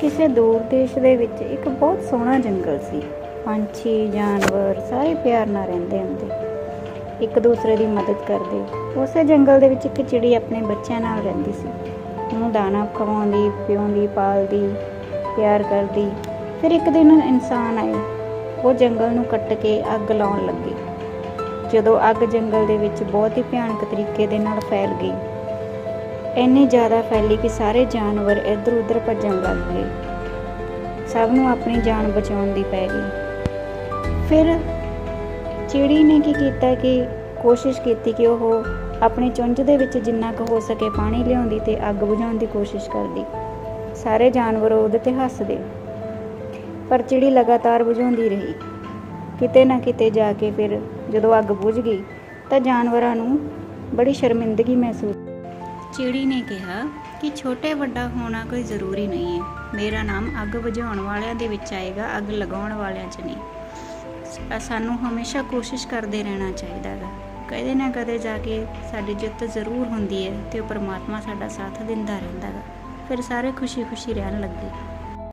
ਕਿਸੇ ਦੂਰ ਦੇਸ਼ ਦੇ ਵਿੱਚ ਇੱਕ ਬਹੁਤ ਸੋਹਣਾ ਜੰਗਲ ਸੀ। ਪੰਛੀ, ਜਾਨਵਰ ਸਾਰੇ ਪਿਆਰ ਨਾਲ ਰਹਿੰਦੇ ਹੁੰਦੇ। ਇੱਕ ਦੂਸਰੇ ਦੀ ਮਦਦ ਕਰਦੇ। ਉਸੇ ਜੰਗਲ ਦੇ ਵਿੱਚ ਇੱਕ ਚਿੜੀ ਆਪਣੇ ਬੱਚਿਆਂ ਨਾਲ ਰਹਿੰਦੀ ਸੀ। ਉਹਨੂੰ ਦਾਣਾ ਖਵਾਉਂਦੀ, ਪਿਉਂਦੀ, ਪਾਲਦੀ, ਪਿਆਰ ਕਰਦੀ। ਫਿਰ ਇੱਕ ਦਿਨ ਇਨਸਾਨ ਆਏ। ਉਹ ਜੰਗਲ ਨੂੰ ਕੱਟ ਕੇ ਅੱਗ ਲਾਉਣ ਲੱਗੇ। ਜਦੋਂ ਅੱਗ ਜੰਗਲ ਦੇ ਵਿੱਚ ਬਹੁਤ ਹੀ ਭਿਆਨਕ ਤਰੀਕੇ ਦੇ ਨਾਲ ਫੈਲ ਗਈ ਇੰਨੀ ਜ਼ਿਆਦਾ ਫੈਲੀ ਕਿ ਸਾਰੇ ਜਾਨਵਰ ਇੱਧਰ ਉੱਧਰ ਭੱਜਣ ਲੱਗ ਗਏ ਸਭ ਨੂੰ ਆਪਣੀ ਜਾਨ ਬਚਾਉਣ ਦੀ ਪੈ ਗਈ। ਫਿਰ ਚਿੜੀ ਨੇ ਕੀ ਕੀਤਾ ਕਿ ਕੋਸ਼ਿਸ਼ ਕੀਤੀ ਕਿ ਉਹ ਆਪਣੀ ਚੁੰਝ ਦੇ ਵਿੱਚ ਜਿੰਨਾ ਕੁ ਹੋ ਸਕੇ ਪਾਣੀ ਲਿਆਉਂਦੀ ਤੇ ਅੱਗ ਬੁਝਾਉਣ ਦੀ ਕੋਸ਼ਿਸ਼ ਕਰਦੀ। ਸਾਰੇ ਜਾਨਵਰ ਉਹਦੇ ਤੇ ਹੱਸਦੇ। ਪਰ ਚਿੜੀ ਲਗਾਤਾਰ ਬੁਝਾਉਂਦੀ ਰਹੀ। ਕਿਤੇ ਨਾ ਕਿਤੇ ਜਾ ਕੇ ਫਿਰ ਜਦੋਂ ਅੱਗ ਬੁਝ ਗਈ ਤਾਂ ਜਾਨਵਰਾਂ ਨੂੰ ਬੜੀ ਸ਼ਰਮਿੰਦਗੀ ਮਹਿਸੂਸ ਚਿੜੀ ਨੇ ਕਿਹਾ ਕਿ ਛੋਟੇ ਵੱਡਾ ਹੋਣਾ ਕੋਈ ਜ਼ਰੂਰੀ ਨਹੀਂ ਹੈ। ਮੇਰਾ ਨਾਮ ਅੱਗ ਬੁਝਾਉਣ ਵਾਲਿਆਂ ਦੇ ਵਿੱਚ ਆਏਗਾ, ਅੱਗ ਲਗਾਉਣ ਵਾਲਿਆਂ 'ਚ ਨਹੀਂ। ਸਾਨੂੰ ਹਮੇਸ਼ਾ ਕੋਸ਼ਿਸ਼ ਕਰਦੇ ਰਹਿਣਾ ਚਾਹੀਦਾ ਹੈ। ਕਦੇ ਨਾ ਕਦੇ ਜਾ ਕੇ ਸਾਡੀ ਜਿੱਤ ਜ਼ਰੂਰ ਹੁੰਦੀ ਹੈ ਤੇ ਉਹ ਪਰਮਾਤਮਾ ਸਾਡਾ ਸਾਥ ਦਿੰਦਾ ਰਹਿੰਦਾ ਹੈ। ਫਿਰ ਸਾਰੇ ਖੁਸ਼ੀ-ਖੁਸ਼ੀ ਰਹਿਣ ਲੱਗੇ।